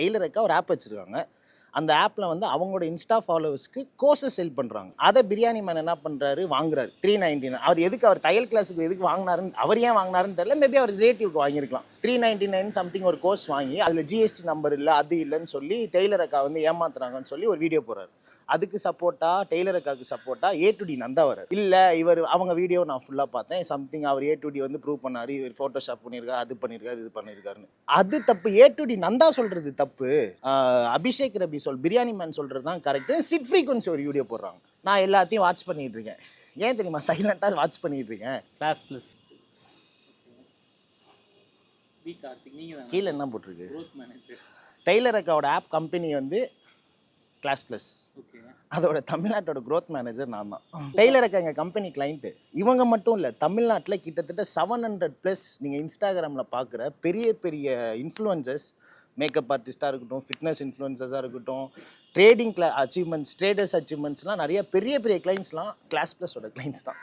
Taylor அக்கா ஒரு app வச்சுருக்காங்க. அந்த ஆப்பில் வந்து அவங்களோட இன்ஸ்டா ஃபாலோவர்ஸ்க்கு கோர்ஸஸ் செல் பண்ணுறாங்க அதை பிரியாணி மேன் என்ன பண்ணுறாரு வாங்குறாரு. த்ரீ நைன்டி அவர் எதுக்கு அவர் தையல் கிளாஸுக்கு எதுக்கு வாங்கினாருன்னு அவர் ஏன் வாங்கினாருன்னு தெரியல. மேபி அவர் ரிலேட்டிவ்க்கு வாங்கியிருக்கலாம். த்ரீ நைன்டி நைன் சம்திங் ஒரு கோர்ஸ் வாங்கி அதில் ஜிஎஸ்டி நம்பர் இல்லை அது இல்லைன்னு சொல்லி டெய்லர் அக்கா வந்து ஏமாத்துறாங்கன்னு சொல்லி ஒரு வீடியோ போடுறாரு. அதுக்கு சப்போர்ட்டா டெய்லர் அக்காவுக்கு சப்போர்ட்டா ஏ டு டி நந்தா வரார். இல்லை இவர் அவங்க வீடியோ நான் ஃபுல்லாக பார்த்தேன். சம்திங் அவர் ஏ டு டி வந்து ப்ரூவ் பண்ணாரு. இவர் ஃபோட்டோஷாப் பண்ணியிருக்காரு அது பண்ணியிருக்காரு இது பண்ணியிருக்காருன்னு அது தப்பு. ஏ டு டி நந்தா சொல்றது தப்பு. அபிஷேக் ரபி சொல் பிரியாணி மேன் சொல்றது தான் கரெக்ட் சிட் ஃப்ரீக்வன்சி ஒரு வீடியோ போடுறாங்க. நான் எல்லாத்தையும் வாட்ச் பண்ணிட்டு இருக்கேன். ஏன் தெரியுமா? சைலண்டாக வாட்ச் பண்ணிட்டு இருக்கேன். கிளாஸ் ப்ளஸ் கீழே என்ன போட்டிருக்கு? க்ரோத் மேனேஜர் டெய்லர் அக்காவோட ஆப் கம்பெனி வந்து கிளாஸ் ப்ளஸ் அதோட தமிழ்நாட்டோட growth மேனேஜர் நான் தான் டெய்லர் அக்கா எங்கள் கம்பெனி கிளைண்ட்டு இவங்க மட்டும் இல்லை தமிழ்நாட்டில் கிட்டத்தட்ட செவன் ஹண்ட்ரட் ப்ளஸ் நீங்கள் இன்ஸ்டாகிராமில் பார்க்குற பெரிய பெரிய இன்ஃப்ளூயன்சஸ் மேக்கப் ஆர்டிஸ்ட்டாக இருக்கட்டும் ஃபிட்னஸ் இன்ஃப்ளூயன்சஸாக இருக்கட்டும் ட்ரேடிங் கிளா அச்சீவ்மெண்ட்ஸ் ட்ரேடர்ஸ் அச்சீவ்மெண்ட்ஸ்லாம் நிறைய பெரிய பெரிய கிளைண்ட்ஸ்லாம் கிளாஸ் ப்ளஸோட கிளைண்ட்ஸ் தான்.